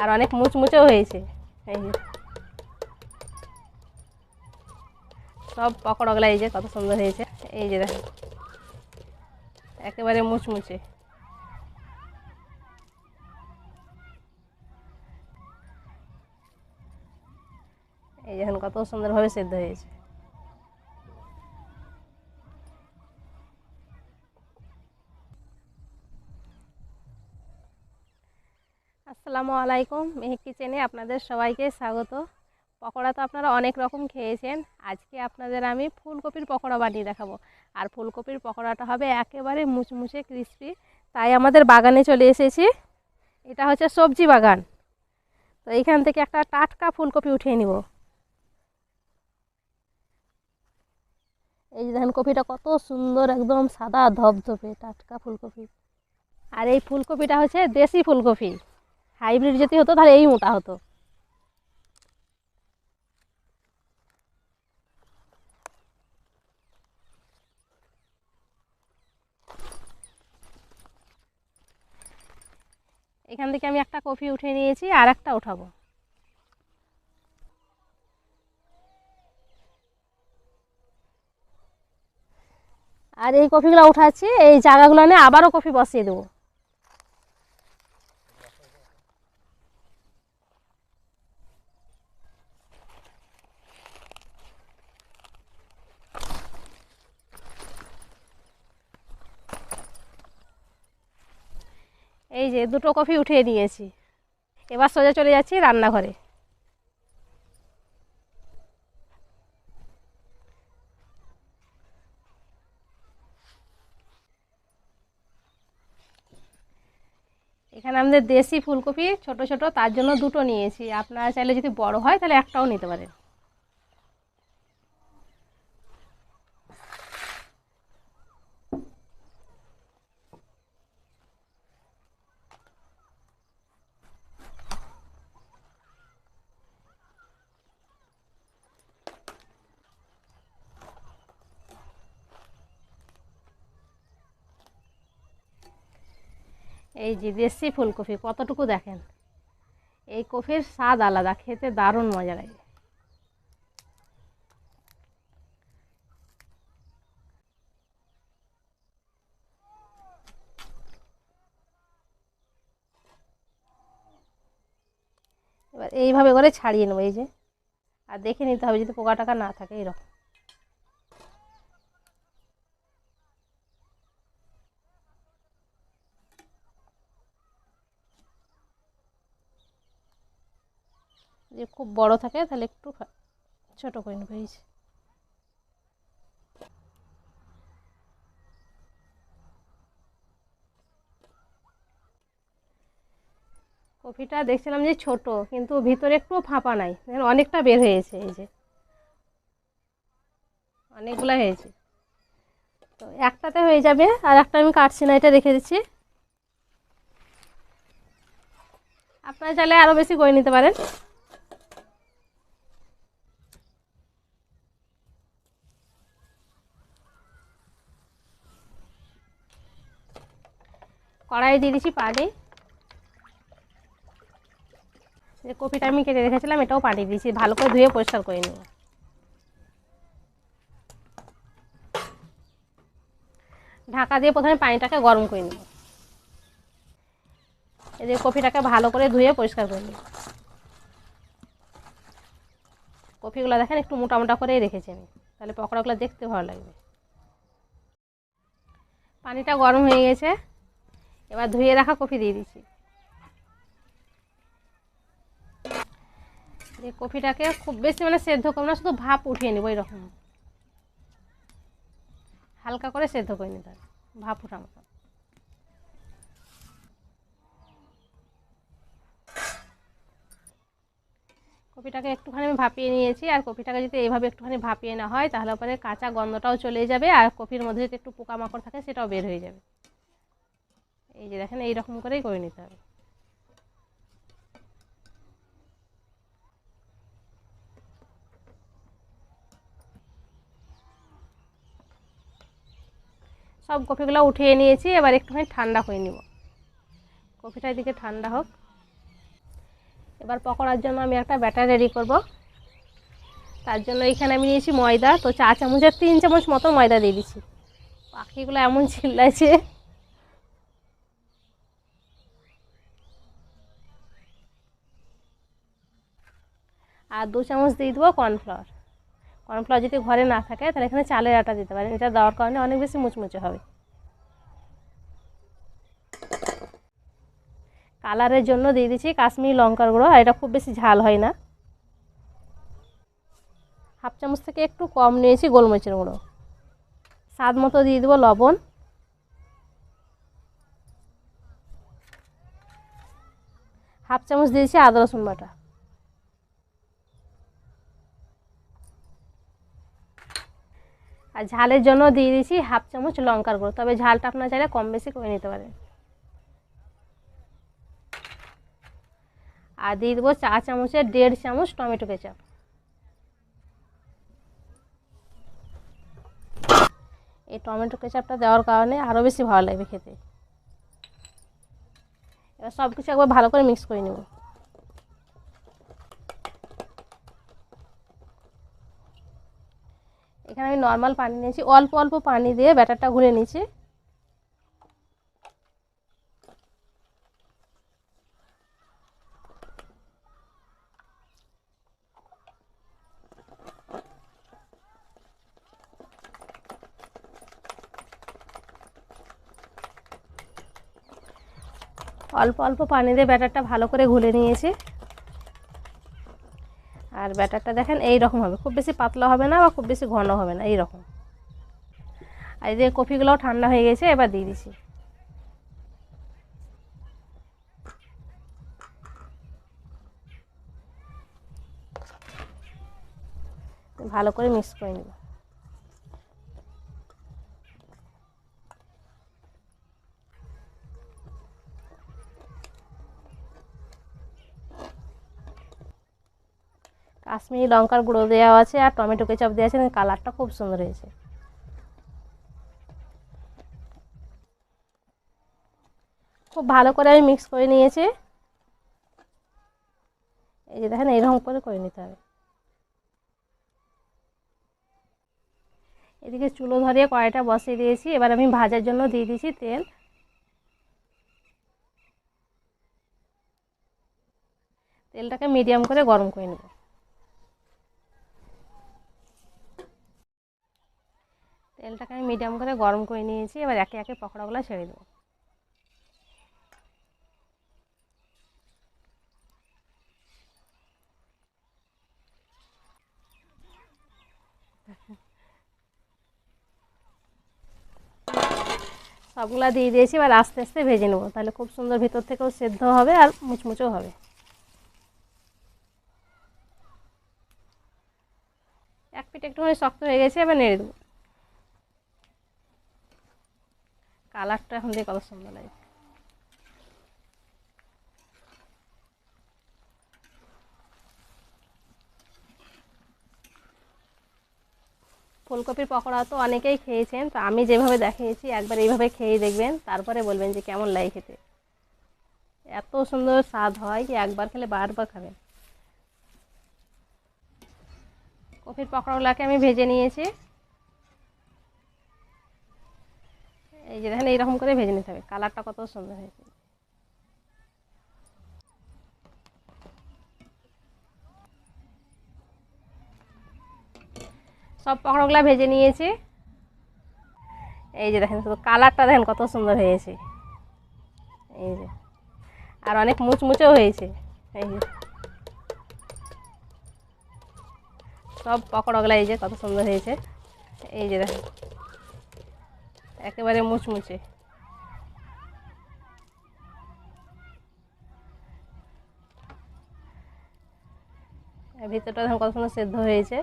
আর অনেক মুচমুচেও হয়েছে। এই যে। সব পকোড়াগুলো এই যে কত সুন্দর হয়েছে। এই যে দেখেন একেবারে মুচমুচে। এই দেখেন কত সুন্দরভাবে সেদ্ধ হয়েছে। আসসালামু আলাইকুম মেহেক কিচেনে আপনাদের সবাইকে স্বাগত। পকোড়া তো আপনারা অনেক রকম খেয়েছেন। আজকে আপনাদের আমি ফুলকপির পকোড়া বানিয়ে দেখাবো। আর ফুলকপির পকোড়াটা হবে একেবারে মুচমুচে ক্রিস্পি তাই আমাদের বাগানে চলে এসেছি। এটা হচ্ছে সবজি বাগান। তো এইখান থেকে একটা টাটকা ফুলকপি উঠিয়ে নিব। এই দেখেন কপিটা কত সুন্দর, একদম সাদা ধবধবে টাটকা ফুলকপি। আর এই ফুলকপিটা হচ্ছে দেশি ফুলকপি। হাইব্রিড যদি হতো, তাহলে এই মোটা হতো। এখান থেকে আমি একটা কপি উঠে নিয়েছি, আর একটা উঠাবো। আর এই কপিগুলো উঠাচ্ছি, এই জায়গাগুলো নিয়ে আবারও কপি বসিয়ে দেবো। এই যে দুটো কফি উঠিয়ে নিয়েছি। এবার সোজা চলে যাচ্ছি রান্নাঘরে। এখানে আমাদের দেশি ফুলকপি ছোট ছোট, তার জন্য দুটো নিয়েছি। আপনারা চাইলে যদি বড় হয় তাহলে একটাও নিতে পারেন। এই যে দেশি ফুলকপি, কতটুকু দেখেন? এই কফির স্বাদ আলাদা, খেতে দারুণ মজা লাগে। এবার এইভাবে করে ছাড়িয়ে নেব, এই যে। আর দেখে নিতে হবে যদি পোকা টাকা না থাকে, এরকম। যদি খুব বড় থাকে, তাহলে একটু ছোট করে নেব, এই যে। কপিটা দেখছিলাম যে ছোট, কিন্তু ভিতরে একটু ফাঁপা নাই। অনেকটা বের হয়েছে, এই যে। অনেকগুলো হয়েছে। তো একটাতে হয়ে যাবে, আর একটা আমি কাটছি না, এটা রেখে দিচ্ছি। আপনারা চাইলে আরও বেশি করে নিতে পারেন। কড়াই দিয়ে দিচ্ছি পানি। যে কপিটা আমি কেটে রেখেছিলাম, এটাও পানি দিয়েছি, ভালো করে ধুয়ে পরিষ্কার করে নেব ঢাকা দিয়ে প্রথমে পানিটাকে গরম করে নেব এই যে কপিটাকে ভালো করে ধুয়ে পরিষ্কার করে নেব কপিগুলো দেখেন একটু মোটা মোটা করেই রেখেছি আমি, তাহলে পকোড়াগুলো দেখতে ভালো লাগবে। পানিটা গরম হয়ে গেছে। এবার ধুয়ে রাখা কফি দিয়ে দিচ্ছি। যে কফিটাকে খুব বেশি মানে সেদ্ধ করব না, শুধু ভাপ উঠিয়ে নেব এরকম। হালকা করে সেদ্ধ করে নিতে হবে, ভাপ উঠা মতো। কপিটাকে একটুখানি আমি ভাপিয়ে নিয়েছি, আর কপিটাকে যদি এইভাবে একটুখানি ভাপিয়ে না হয়, তাহলে পরে কাঁচা গন্ধটাও চলে যাবে, আর কপির মধ্যে যদি একটু পোকামাকড় থাকে, সেটাও বের হয়ে যাবে। এই যে দেখেন এইরকম করেই করে নিতে হবে। সব কফিগুলো উঠিয়ে নিয়েছি, এবার একটুখানি ঠান্ডা করে নিব। কফিটা এদিকে ঠান্ডা হোক। এবার পকোড়ার জন্য আমি একটা ব্যাটার রেডি করব। তার জন্য এখানে আমি নিয়েছি ময়দা। তো চা চামচের তিন চামচ মতো ময়দা দিয়ে দিচ্ছি। পাখিগুলো এমন চিল্লাইছে। আর দু চামচ দিয়ে দেবো কর্নফ্লাওয়ার। কর্নফ্লাওয়ার যদি ঘরে না থাকে, তাহলে এখানে চালের আটা দিতে পারেন। এটা দেওয়ার কারণে অনেক বেশি মুচমুচে হবে। কালারের জন্য দিয়ে দিচ্ছি কাশ্মীরি লঙ্কার গুঁড়ো, আর এটা খুব বেশি ঝাল হয় না। হাফ চামচ থেকে একটু কম নিয়েছি গোলমরিচের গুঁড়ো। স্বাদ মতো দিয়ে দেবো লবণ। হাফ চামচ দিয়েছি আদা রসুন বাটা। আর ঝালের জন্য দিয়ে দিয়েছি হাফ চামচ লঙ্কার গুঁড়ো। তবে ঝালটা আপনার চাইলে কম বেশি করে নিতে পারেন। আর দিয়ে দেবো চা চামচের দেড় চামচ টমেটো কেচাপ। এই টমেটো কেচাপটা দেওয়ার কারণে আরও বেশি ভালো লাগবে খেতে। এবার সব কিছু একবার ভালো করে মিক্স করে নেব। এখানে আমি নর্মাল পানি নিয়েছি, অল্প অল্প পানি দিয়ে ব্যাটারটা ঘুরে নিয়েছি। অল্প অল্প পানি দিয়ে ব্যাটারটা ভালো করে ঘুলে নিয়েছি। আর ব্যাটারটা দেখেন এই রকম হবে। খুব বেশি পাতলা হবে না বা খুব বেশি ঘন হবে না এই রকম আর এই যে কফিগুলোও ঠান্ডা হয়ে গেছে, এবার দিয়ে দিছি। ভালো করে মিক্স করে নেব। কাশ্মীরি লঙ্কার গুঁড়ো দেওয়া আছে আর টমেটো কেচাপ দেওয়া আছে কালারটা খুব সুন্দর হয়েছে। খুব ভালো করে আমি মিক্স করে নিয়েছি। এই যে দেখেন, এইরকম করে করে নিতে হবে। এদিকে চুলো ধরিয়ে কড়াইটা বসিয়ে দিয়েছি। এবার আমি ভাজার জন্য দিয়ে দিয়েছি তেল। তেলটাকে মিডিয়াম করে গরম করে নেব। তেলটাকে আমি মিডিয়াম করে গরম করে নিয়েছি, এবার একে একে পকোড়াগুলো ছেড়ে দেবো। সবগুলা দিয়ে দিয়েছি, এবার আস্তে আস্তে ভেজে নেব। তাহলে খুব সুন্দর ভিতর থেকেও সেদ্ধ হবে আর মুচমুচেও হবে। এক পিঠ একটুখানি শক্ত হয়ে গেছে, এবার নেড়ে দেবো। কালারটা এখন দিয়ে কত সুন্দর লাগে। ফুলকপির পকোড়া তো অনেকেই খেয়েছেন, তো আমি যেভাবে দেখিয়েছি, একবার এইভাবে খেয়ে দেখবেন, তারপরে বলবেন যে কেমন লাগে খেতে। এত সুন্দর স্বাদ হয় যে একবার খেলে বারবার খাবেন। কফির পকোড়াগুলোকে আমি ভেজে নিয়েছি। এই যে দেখেন, এইরকম করে ভেজে নিতে হবে। কালারটা কত সুন্দর হয়েছে। সব পকোড়াগুলো ভেজে নিয়েছি। এই যে দেখেন, শুধু কালারটা দেখেন কত সুন্দর হয়েছে। এই যে, আর অনেক মুচমুচেও হয়েছে। এই যে, সব পকোড়াগুলো এই যে কত সুন্দর হয়েছে। এই যে দেখেন একেবারে মুচমুচে। ভিতরটা দেখেন কত সেদ্ধ হয়েছে।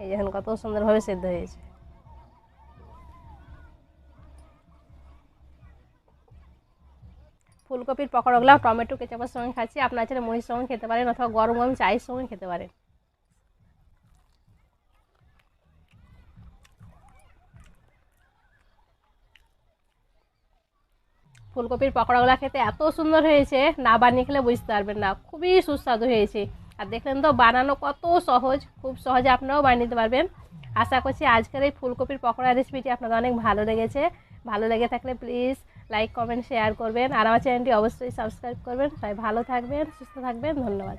এই যখন কত সুন্দরভাবে সেদ্ধ হয়েছে। ফুলকপির পকোড়াগুলো, টমেটো, কেচাপের সঙ্গে খাচ্ছি। আপনার ছেলে মুড়ির সঙ্গে খেতে পারেন অথবা গরম গরম চায়ের সঙ্গে খেতে পারেন। ফুলকপির পকোড়াগুলো খেতে এত সুন্দর হয়েছে, না বানিয়ে খেলে বুঝতে পারবেন না। খুবই সুস্বাদু হয়েছে। আর দেখলেন তো, বানানো কত সহজ, খুব সহজে আপনারাও বানিয়ে নিতে পারবেন। আশা করছি আজকের এই ফুলকপির পকোড়া রেসিপিটি আপনাদের অনেক ভালো লেগেছে। ভালো লেগে থাকলে প্লিজ লাইক কমেন্ট শেয়ার করবেন। আর আমার চ্যানেলটি অবশ্যই সাবস্ক্রাইব করবেন। তাই ভালো থাকবেন, সুস্থ থাকবেন। ধন্যবাদ।